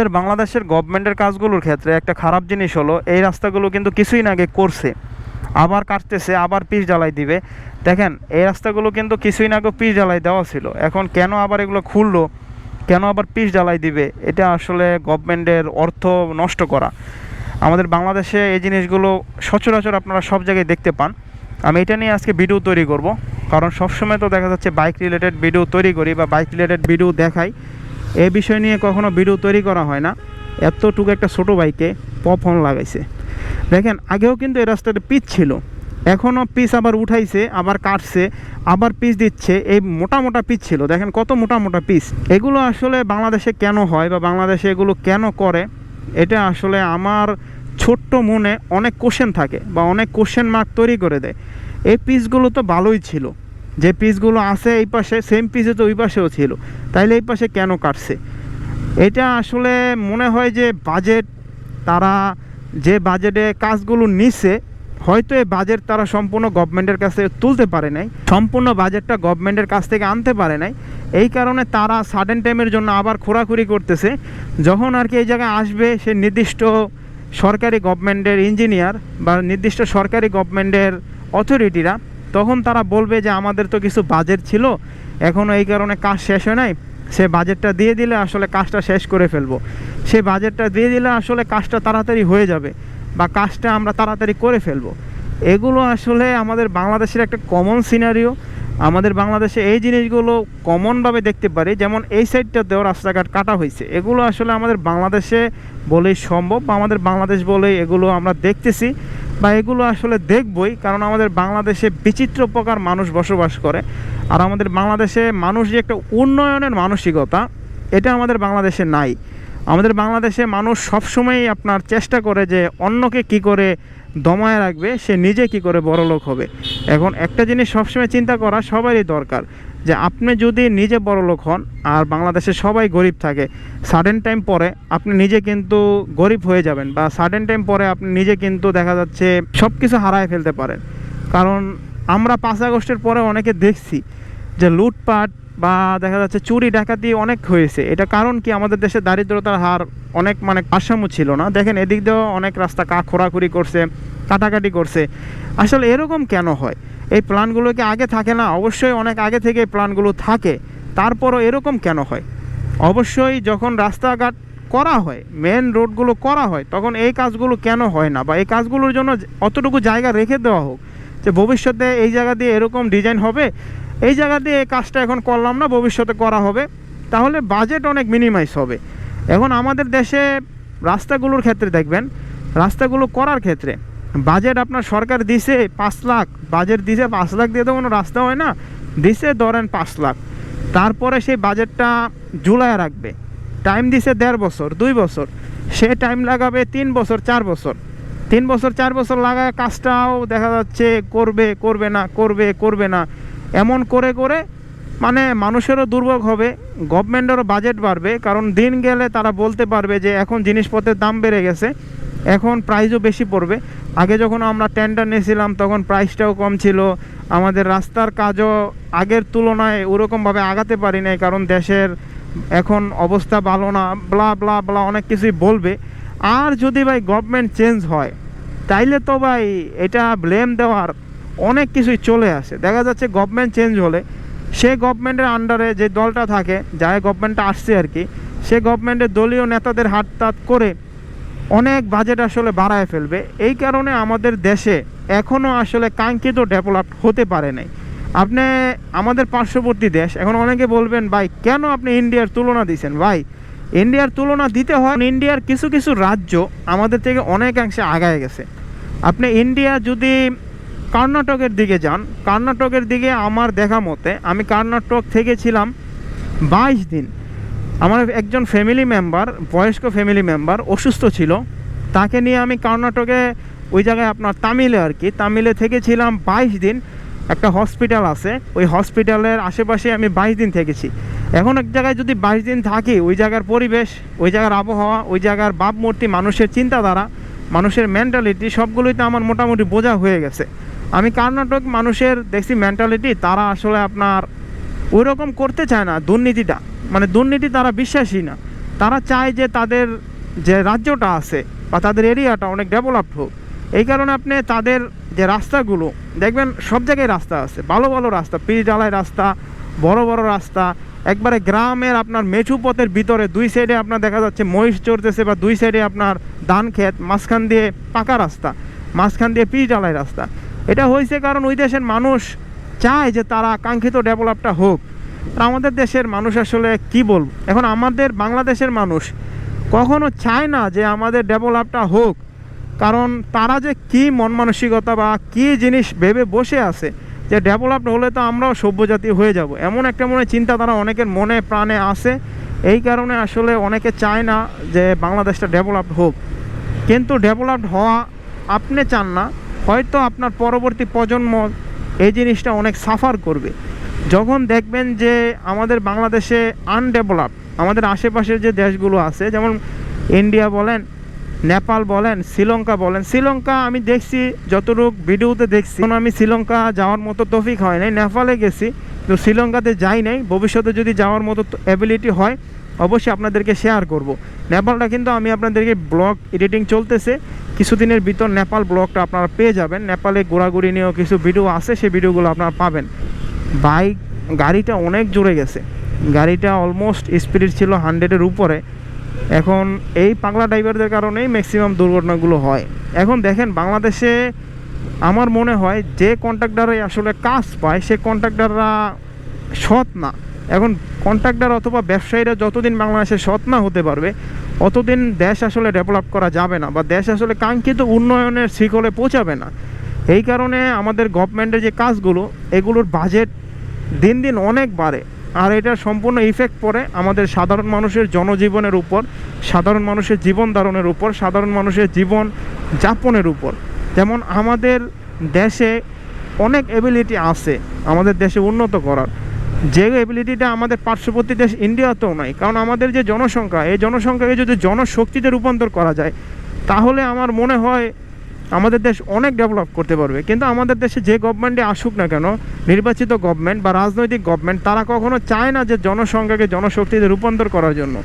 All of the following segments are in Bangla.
আমাদের বাংলাদেশের গভর্নমেন্টের কাজগুলোর ক্ষেত্রে একটা খারাপ জিনিস হলো, এই রাস্তাগুলো কিন্তু কিছুই না আগে করছে। আবার কাটতেছে, আবার পিচ জ্বালাই দিবে। দেখেন, এই রাস্তাগুলো কিন্তু কিছুই না আগে পিচ জ্বালাই দেওয়া ছিল। এখন কেন আবার এগুলো খুললো? কেন আবার পিচ জ্বালাই দিবে? এটা আসলে গভর্নমেন্টের অর্থ নষ্ট করা। আমাদের বাংলাদেশে এই জিনিসগুলো সচরাচর আপনারা সব জায়গায় দেখতে পান। আমি এটা নিয়ে আজকে ভিডিও তৈরি করব। কারণ সবসময় তো দেখা যাচ্ছে বাইক রিলেটেড ভিডিও তৈরি করি বা বাইক রিলেটেড ভিডিও দেখাই। এই বিষয় নিয়ে কখনো ভিডিও তৈরি করা হয় না। এতটুকু একটা ছোটো বাইকে পফন লাগাইছে। দেখেন, আগেও কিন্তু এই রাস্তাটা পিচ ছিল। এখনও পিস আবার উঠাইছে, আবার কাটছে, আবার পিস দিচ্ছে। এই মোটা মোটা পিচ ছিল। দেখেন, কত মোটা মোটা পিস এগুলো আসলে বাংলাদেশে কেন হয় বা বাংলাদেশে এগুলো কেন করে? এটা আসলে আমার ছোট্ট মনে অনেক কোশ্চেন থাকে বা অনেক কোশ্চেন মার্ক তৈরি করে দেয়। এই পিসগুলো তো ভালোই ছিল। যে পিসগুলো আছে এই পাশে সেম পিসে তো ওই পাশেও ছিল। তাইলে এই পাশে কেন কাটছে? এটা আসলে মনে হয় যে বাজেট তারা যে বাজেটে কাজগুলো নিচ্ছে হয়তো এই বাজেট তারা সম্পূর্ণ গভর্নমেন্টের কাছে তুলতে পারে নাই, সম্পূর্ণ বাজেটটা গভর্নমেন্টের কাছ থেকে আনতে পারে নাই। এই কারণে তারা সাডেন টাইমের জন্য আবার খোরাখুরি করতেছে। যখন আর কি এই জায়গায় আসবে, সে নির্দিষ্ট সরকারি গভর্নমেন্টের ইঞ্জিনিয়ার বা নির্দিষ্ট সরকারি গভর্নমেন্টের অথরিটিরা তখন তারা বলবে যে আমাদের তো কিছু বাজেট ছিল এখনও এই কারণে কাজ শেষ হয় নাই। সে বাজেটটা দিয়ে দিলে আসলে কাজটা শেষ করে ফেলব। সে বাজেটটা দিয়ে দিলে আসলে কাজটা তাড়াতাড়ি হয়ে যাবে বা কাজটা আমরা তাড়াতাড়ি করে ফেলব। এগুলো আসলে আমাদের বাংলাদেশের একটা কমন সিনারিও আমাদের বাংলাদেশে এই জিনিসগুলো কমনভাবে দেখতে পারি, যেমন এই সাইডটাতেও রাস্তাঘাট কাটা হয়েছে। এগুলো আসলে আমাদের বাংলাদেশে বলেই সম্ভব বা আমাদের বাংলাদেশ বলেই এগুলো আমরা দেখতেছি। বা এগুলো আসলে দেখবই, কারণ আমাদের বাংলাদেশে বিচিত্র প্রকার মানুষ বসবাস করে। আর আমাদের বাংলাদেশে মানুষ যে একটা উন্নয়নের মানসিকতা, এটা আমাদের বাংলাদেশে নাই। আমাদের বাংলাদেশে মানুষ সবসময়ই আপনার চেষ্টা করে যে অন্যকে কি করে দমায় রাখবে, সে নিজে কি করে বড় লোক হবে। এখন একটা জিনিস সবসময় চিন্তা করা সবারই দরকার। যে আপনি যদি নিজে বড় লোক হন আর বাংলাদেশে সবাই গরিব থাকে সাডেন টাইম পরে আপনি নিজে কিন্তু গরিব হয়ে যাবেন বা সাডেন টাইম পরে আপনি নিজে কিন্তু দেখা যাচ্ছে সব কিছু হারায় ফেলতে পারেন। কারণ আমরা পাঁচ আগস্টের পরে অনেকে দেখছি যে লুটপাট বা দেখা যাচ্ছে চুরি ডাকাতি অনেক হয়েছে। এটা কারণ কি? আমাদের দেশে দারিদ্রতার হার অনেক মানে ভারসাম্য ছিল না। দেখেন এদিক দিয়েও অনেক রাস্তা কা খোরাখুরি করছে, কাটাকাটি করছে। আসলে এরকম কেন হয়? এই প্ল্যানগুলো কি আগে থাকে না? অবশ্যই অনেক আগে থেকে প্ল্যানগুলো থাকে। তারপরও এরকম কেন হয়? অবশ্যই যখন রাস্তাঘাট করা হয় মেন রোডগুলো করা হয়, তখন এই কাজগুলো কেন হয় না? বা এই কাজগুলোর জন্য অতটুকু জায়গা রেখে দেওয়া হোক, যে ভবিষ্যতে এই জায়গা দিয়ে এরকম ডিজাইন হবে, এই জায়গা দিয়ে এই কাজটা এখন করলাম না, ভবিষ্যতে করা হবে, তাহলে বাজেট অনেক মিনিমাইজ হবে। এখন আমাদের দেশে রাস্তাগুলোর ক্ষেত্রে দেখবেন, রাস্তাগুলো করার ক্ষেত্রে বাজেট আপনার সরকার দিছে পাঁচ লাখ, বাজেট দিছে পাঁচ লাখ দিয়ে তো কোনো রাস্তা হয় না, দিছে ধরেন পাঁচ লাখ। তারপরে সেই বাজেটটা জুলাই রাখবে। টাইম দিছে দেড় বছর, দুই বছর। সে টাইম লাগাবে তিন বছর, চার বছর। তিন বছর, চার বছর লাগায় কাজটাও দেখা যাচ্ছে করবে করবে না, করবে করবে না। এমন করে করে মানে মানুষেরও দুর্ভোগ হবে গভর্নমেন্টেরও বাজেট বাড়বে, কারণ দিন গেলে তারা বলতে পারবে যে এখন জিনিসপত্রের দাম বেড়ে গেছে। এখন প্রাইসও বেশি পড়বে। আগে যখন আমরা টেন্ডার নিয়েছিলাম, তখন প্রাইসটাও কম ছিল। আমাদের রাস্তার কাজও আগের তুলনায় ওরকমভাবে আগাতে পারি নাই, কারণ দেশের এখন অবস্থা ভালো না ব্লা ব্লা ব্লা অনেক কিছুই বলবে। আর যদি ভাই গভর্নমেন্ট চেঞ্জ হয়, তাইলে তো ভাই এটা ব্লেম দেওয়ার অনেক কিছুই চলে আসে। দেখা যাচ্ছে গভর্নমেন্ট চেঞ্জ হলে, সে গভর্নমেন্টের আন্ডারে যে দলটা থাকে, যাই গভর্নমেন্টটা আসছে আর কি, সে গভর্নমেন্টের দলীয় নেতাদের হাততাত করে অনেক বাজেট আসলে বাড়ায় ফেলবে। এই কারণে আমাদের দেশে এখনও আসলে কাঙ্ক্ষিত ডেভেলপ হতে পারে নাই। আপনি আমাদের পার্শ্ববর্তী দেশ, এখন অনেকে বলবেন, ভাই, কেন আপনি ইন্ডিয়ার তুলনা দিয়েছেন ভাই ইন্ডিয়ার তুলনা দিতে হয় ইন্ডিয়ার কিছু কিছু রাজ্য আমাদের থেকে অনেকাংশে আগায় গেছে। আপনি ইন্ডিয়া যদি কর্ণাটকের দিকে যান, কর্ণাটকের দিকে আমার দেখা মতে আমি কর্ণাটক থেকে ছিলাম বাইশ দিন। আমার একজন ফ্যামিলি মেম্বার বয়স্ক ফ্যামিলি মেম্বার অসুস্থ ছিল। তাকে নিয়ে আমি কর্ণাটকে ওই জায়গায় আপনার তামিলে আর কি, তামিলে থেকেছিলাম বাইশ দিন। একটা হসপিটাল আছে, ওই হসপিটালের আশেপাশে আমি বাইশ দিন থেকেছি। এখন এক জায়গায় যদি বাইশ দিন থাকি, ওই জায়গার পরিবেশ, ওই জায়গার আবহাওয়া, ওই জায়গার ভাবমূর্তি, মানুষের চিন্তাধারা, মানুষের মেন্টালিটি সবগুলোই তো আমার মোটামুটি বোঝা হয়ে গেছে। আমি কর্ণাটক মানুষের দেখছি মেন্টালিটি তারা আসলে আপনার ওই রকম করতে চায় না, দুর্নীতিটা। মানে দুর্নীতি তারা বিশ্বাসী না। তারা চায় যে তাদের যে রাজ্যটা আছে বা তাদের এরিয়াটা অনেক ডেভেলপড হোক। এই কারণে আপনি তাদের যে রাস্তাগুলো, দেখবেন সব জায়গায় রাস্তা আছে। ভালো ভালো রাস্তা ডালাই রাস্তা, বড় বড় রাস্তা। একবারে গ্রামের আপনার মেঠু পথের ভিতরে দুই সাইডে আপনার দেখা যাচ্ছে মহিষ চড়তেছে বা দুই সাইডে আপনার ধান ক্ষেত, মাঝখান দিয়ে পাকা রাস্তা, মাঝখান দিয়ে ডালাই রাস্তা। এটা হয়েছে কারণ ওই দেশের মানুষ চায় যে তারা কাঙ্ক্ষিত ডেভেলপটা হোক। আমাদের দেশের মানুষ আসলে কি বলব? এখন আমাদের বাংলাদেশের মানুষ কখনো চায় না যে আমাদের ডেভেলপটা হোক। কারণ তারা যে কি মন মানসিকতা বা কি জিনিস ভেবে বসে আছে, যে ডেভেলপড হলে তো আমরাও সভ্যজাতি হয়ে যাব। এমন একটা মনে চিন্তা তারা অনেকের মনে প্রাণে আছে। এই কারণে আসলে অনেকে চায় না যে বাংলাদেশটা ডেভেলপড হোক। কিন্তু ডেভেলপড হওয়া আপনি চান না, হয়তো আপনার পরবর্তী প্রজন্ম এই জিনিসটা অনেক সাফার করবে। যখন দেখবেন যে আমাদের বাংলাদেশে আনডেভেলপ আমাদের আশেপাশের যে দেশগুলো আছে, যেমন ইন্ডিয়া বলেন, নেপাল বলেন, শ্রীলঙ্কা বলেন, শ্রীলঙ্কা আমি দেখছি যতটুক ভিডিওতে দেখছি, এখন আমি শ্রীলঙ্কা যাওয়ার মতো তফিক হয় নাই, নেপালে গেছি তো শ্রীলঙ্কাতে যাই নাই, ভবিষ্যতে যদি যাওয়ার মতো অ্যাবিলিটি হয়, অবশ্যই আপনাদেরকে শেয়ার করব। নেপালটা কিন্তু আমি আপনাদেরকে ব্লগ এডিটিং চলতেছে, কিছুদিনের ভিতর নেপাল ব্লগটা আপনারা পেয়ে যাবেন, নেপালে ঘোরাঘুরি নিয়েও কিছু ভিডিও আছে, সেই ভিডিওগুলো আপনারা পাবেন। বাইক, গাড়িটা অনেক জোরে গেছে। গাড়িটা অলমোস্ট স্পিড ছিল হান্ড্রেডের উপরে। এখন এই পাগলা ড্রাইভারদের কারণেই ম্যাক্সিমাম দুর্ঘটনাগুলো হয়। এখন দেখেন বাংলাদেশে আমার মনে হয় যে কন্ট্রাক্টারে আসলে কাজ পায়, সে কন্ট্রাক্টাররা সৎ না। এখন কন্ট্রাক্টর অথবা ব্যবসায়ীরা যতদিন বাংলাদেশে সৎ না হতে পারবে, অতদিন দেশ আসলে ডেভেলপ করা যাবে না বা দেশ আসলে কাঙ্ক্ষিত উন্নয়নের শিখলে পৌঁছাবে না। এই কারণে আমাদের গভর্নমেন্টের যে কাজগুলো, এগুলোর বাজেট দিন দিন অনেক বাড়ে। আর এটার সম্পূর্ণ ইফেক্ট পড়ে আমাদের সাধারণ মানুষের জনজীবনের উপর, সাধারণ মানুষের জীবন ধারণের উপর, সাধারণ মানুষের জীবন যাপনের উপর। যেমন আমাদের দেশে অনেক এবিলিটি আছে আমাদের দেশে উন্নত করার। যে এবিলিটিটা আমাদের পার্শ্ববর্তী দেশ ইন্ডিয়াতেও নাই। কারণ আমাদের যে জনসংখ্যা, এই জনসংখ্যাকে যদি জনশক্তিতে রূপান্তর করা যায়, তাহলে আমার মনে হয় আমাদের দেশ অনেক ডেভেলপ করতে পারবে, কিন্তু আমাদের দেশে যে গভর্নমেন্টে আসুক না কেন, নির্বাচিত গভর্নমেন্ট বা রাজনৈতিক গভর্নমেন্ট তারা কখনো চায় না যে জনসংখ্যাকে জনশক্তিতে রূপান্তর করার জন্য।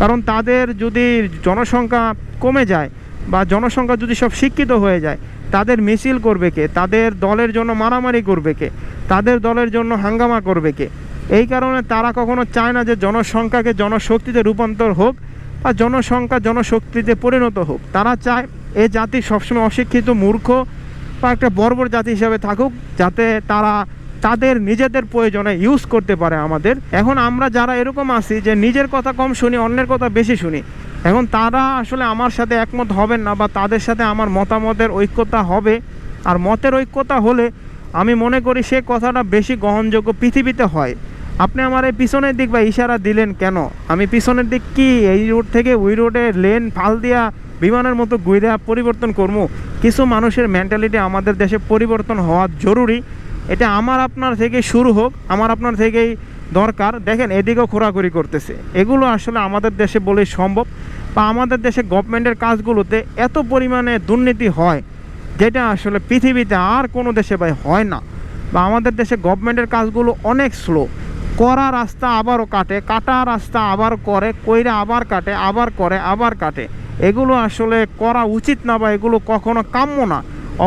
কারণ তাদের যদি জনসংখ্যা কমে যায় বা জনসংখ্যা যদি সব শিক্ষিত হয়ে যায়, তাদের মিছিল করবে কে? তাদের দলের জন্য মারামারি করবে কে? তাদের দলের জন্য হাঙ্গামা করবে কে? এই কারণে তারা কখনো চায় না যে জনসংখ্যাকে জনশক্তিতে রূপান্তর হোক বা জনসংখ্যা জনশক্তিতে পরিণত হোক। তারা চায় এ জাতি সবসময় অশিক্ষিত, মূর্খ বা একটা বর্বর জাতি হিসাবে থাকুক, যাতে তারা তাদের নিজেদের প্রয়োজনে ইউজ করতে পারে আমাদের। এখন আমরা যারা এরকম আছি যে নিজের কথা কম শুনি, অন্যের কথা বেশি শুনি, এখন তারা আসলে আমার সাথে একমত হবেন না বা তাদের সাথে আমার মতামতের ঐক্যতা হবে। আর মতের ঐক্যতা হলে আমি মনে করি সে কথাটা বেশি গ্রহণযোগ্য পৃথিবীতে হয়। আপনি আমার এই পিছনের দিক বা ইশারা দিলেন কেন? আমি পিছনের দিক কি এই রোড থেকে ওই রোডে লেন, ফাল দিয়া বিমানের মতো গুইরা পরিবর্তন করব কিছু মানুষের মেন্টালিটি আমাদের দেশে পরিবর্তন হওয়া জরুরি। এটা আমার আপনার থেকে শুরু হোক, আমার আপনার থেকেই দরকার। দেখেন, এদিকেও খোরাখুরি করতেছে। এগুলো আসলে আমাদের দেশে বলেই সম্ভব। বা আমাদের দেশে গভর্নমেন্টের কাজগুলোতে এত পরিমাণে দুর্নীতি হয়, যেটা আসলে পৃথিবীতে আর কোনো দেশে ভাই হয় না। বা আমাদের দেশে গভর্নমেন্টের কাজগুলো অনেক স্লো করা রাস্তা আবারও কাটে, কাটা রাস্তা আবার করে, কইরা আবার কাটে, আবার করে, আবার কাটে। এগুলো আসলে করা উচিত না বা এগুলো কখনো কাম্য না।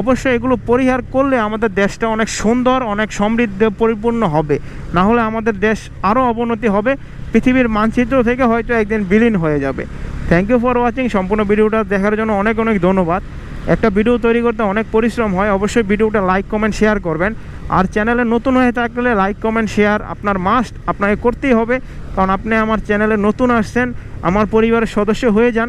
অবশ্যই এগুলো পরিহার করলে আমাদের দেশটা অনেক সুন্দর, অনেক সমৃদ্ধ, পরিপূর্ণ হবে। না হলে আমাদের দেশ আরও অবনতি হবে, পৃথিবীর মানচিত্র থেকে হয়তো একদিন বিলীন হয়ে যাবে। থ্যাংক ইউ ফর ওয়াচিং সম্পূর্ণ ভিডিওটা দেখার জন্য অনেক অনেক ধন্যবাদ। একটা ভিডিও তৈরি করতে অনেক পরিশ্রম হয়, অবশ্যই ভিডিওটা লাইক, কমেন্ট, শেয়ার করবেন। আর চ্যানেলে নতুন হয়ে থাকলে লাইক, কমেন্ট, শেয়ার আপনার মাস্ট আপনাকে করতেই হবে। কারণ আপনি আমার চ্যানেলে নতুন আসছেন, আমার পরিবারের সদস্য হয়ে যান।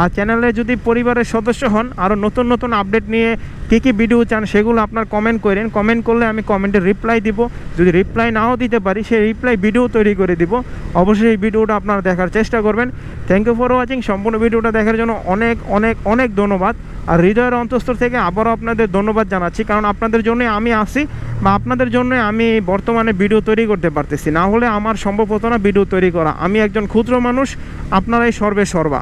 আর চ্যানেলে যদি পরিবারের সদস্য হন আরও নতুন নতুন আপডেট নিয়ে কী কী ভিডিও চান সেগুলো আপনার কমেন্ট করেন। কমেন্ট করলে আমি কমেন্টে রিপ্লাই দিব। যদি রিপ্লাই নাও দিতে পারি, সেই রিপ্লাই ভিডিও তৈরি করে দিব। অবশ্যই এই ভিডিওটা আপনারা দেখার চেষ্টা করবেন। থ্যাংক ইউ ফর ওয়াচিং সম্পূর্ণ ভিডিওটা দেখার জন্য অনেক অনেক অনেক ধন্যবাদ। আর হৃদয়ের অন্তঃস্থল থেকে আবারও আপনাদের ধন্যবাদ জানাচ্ছি। কারণ আপনাদের জন্যই আমি আসি বা আপনাদের জন্য আমি বর্তমানে ভিডিও তৈরি করতে পারতেছি। না হলে আমার সম্ভব হতো না ভিডিও তৈরি করা। আমি একজন ক্ষুদ্র মানুষ, আপনারাই সর্বে সর্বা।